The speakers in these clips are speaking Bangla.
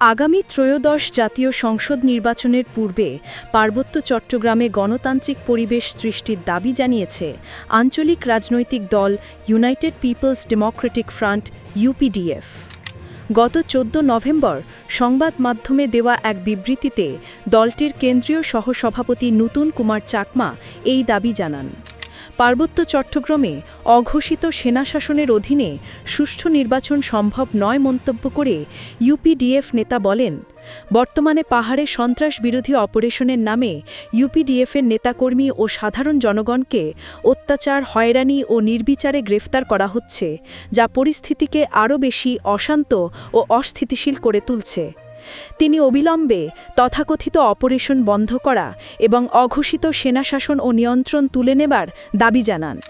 আগামী ত্রয়োদশ জাতীয় সংসদ নির্বাচনের পূর্বে পার্বত্য চট্টগ্রামে গণতান্ত্রিক পরিবেশ সৃষ্টির দাবি জানিয়েছে আঞ্চলিক রাজনৈতিক দল United Peoples Democratic Front, UPDF. গত চোদ্দ নভেম্বর সংবাদ মাধ্যমে দেওয়া এক বিবৃতিতে দলটির কেন্দ্রীয় সহসভাপতি নতুন কুমার চাকমা এই দাবি জানান। পার্বত্য চট্টগ্রামে অঘোষিত সেনাশাসনের অধীনে সুষ্ঠু নির্বাচন সম্ভব নয় মন্তব্য করে ইউপিডিএফ নেতা বলেন, বর্তমানে পাহাড়ে সন্ত্রাস বিরোধী অপারেশনের নামে ইউপিডিএফের নেতাকর্মী ও সাধারণ জনগণকে অত্যাচার, হয়রানি ও নির্বিচারে গ্রেফতার করা হচ্ছে, যা পরিস্থিতিকে আরও বেশি অশান্ত ও অস্থিতিশীল করে তুলছে। তিনি অবিলম্বে তথাকথিত অপারেশন বন্ধ করা এবং অঘোষিত সেনাশাসন ও নিয়ন্ত্রণ তুলে নেবার দাবি জানান।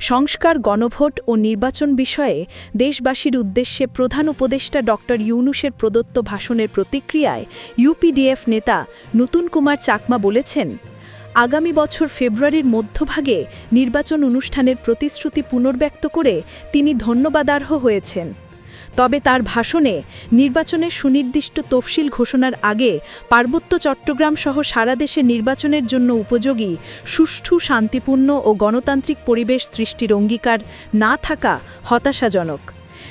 সংস্কার, গণভোট ও নির্বাচন বিষয়ে দেশবাসীর উদ্দেশ্যে প্রধান উপদেষ্টা ড ইউনুসের প্রদত্ত ভাষণের প্রতিক্রিয়ায় ইউপিডিএফ নেতা নতুন কুমার চাকমা বলেছেন, আগামী বছর ফেব্রুয়ারির মধ্যভাগে নির্বাচন অনুষ্ঠানের প্রতিশ্রুতি পুনর্ব্যক্ত করে তিনি ধন্যবাদার্হ হয়েছেন। তবে তার ভাষণে নির্বাচনের সুনির্দিষ্ট তফসিল ঘোষণার আগে পার্বত্য চট্টগ্রাম সহ সারা দেশে নির্বাচনের জন্য উপযোগী, সুষ্ঠু, শান্তিপূর্ণ ও গণতান্ত্রিক পরিবেশ সৃষ্টির অঙ্গীকার না থাকা হতাশাজনক।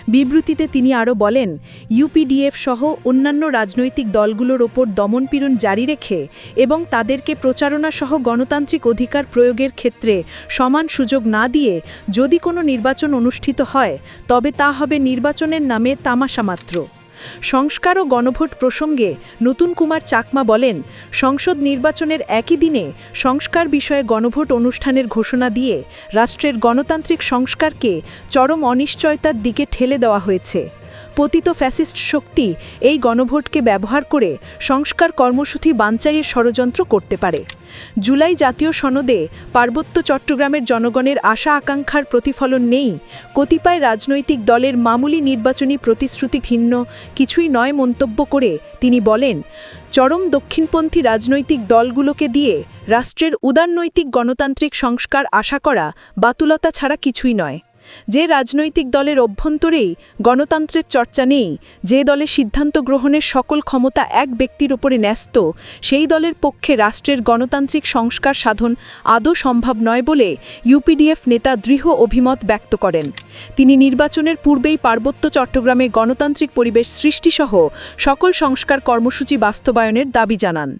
বিবৃতিতে তিনি আরও বলেন ইউপিডিএফ সহ অন্যান্য রাজনৈতিক দলগুলোর ওপর দমনপীড়ন জারি রেখে এবং তাদেরকে প্রচারণা সহ গণতান্ত্রিক অধিকার প্রয়োগের ক্ষেত্রে সমান সুযোগ না দিয়ে যদি কোনো নির্বাচন অনুষ্ঠিত হয়, তবে তা হবে নির্বাচনের নামে তামাশা মাত্র। সংস্কার ও গণভোট প্রসঙ্গে নতুন কুমার চাকমা বলেন, সংসদ নির্বাচনের একই দিনে সংস্কার বিষয়ে গণভোট অনুষ্ঠানের ঘোষণা দিয়ে রাষ্ট্রের গণতান্ত্রিক সংস্কারকে চরম অনিশ্চয়তার দিকে ঠেলে দেওয়া হয়েছে। পতিত ফ্যাসিস্ট শক্তি এই গণভোটকে ব্যবহার করে সংস্কার কর্মসূচি বানচাইয়ের ষড়যন্ত্র করতে পারে। জুলাই জাতীয় সনদে পার্বত্য চট্টগ্রামের জনগণের আশা আকাঙ্ক্ষার প্রতিফলন নেই। কতিপয় রাজনৈতিক দলের মামুলি নির্বাচনী প্রতিশ্রুতি ভিন্ন, কিছুই নয় মন্তব্য করে তিনি বলেন, চরম দক্ষিণপন্থী রাজনৈতিক দলগুলোকে দিয়ে রাষ্ট্রের উদারনৈতিক গণতান্ত্রিক সংস্কার আশা করা বাতুলতা ছাড়া কিছুই নয়। যে রাজনৈতিক দলের অভ্যন্তরেই গণতন্ত্রের চর্চা নেই, যে দলে সিদ্ধান্ত গ্রহণের সকল ক্ষমতা এক ব্যক্তির ওপরে ন্যস্ত, সেই দলের পক্ষে রাষ্ট্রের গণতান্ত্রিক সংস্কার সাধন আদৌ সম্ভব নয় বলে ইউপিডিএফ নেতা দৃঢ় অভিমত ব্যক্ত করেন। তিনি নির্বাচনের পূর্বেই পার্বত্য চট্টগ্রামে গণতান্ত্রিক পরিবেশ সৃষ্টিসহ সকল সংস্কার কর্মসূচি বাস্তবায়নের দাবি জানান।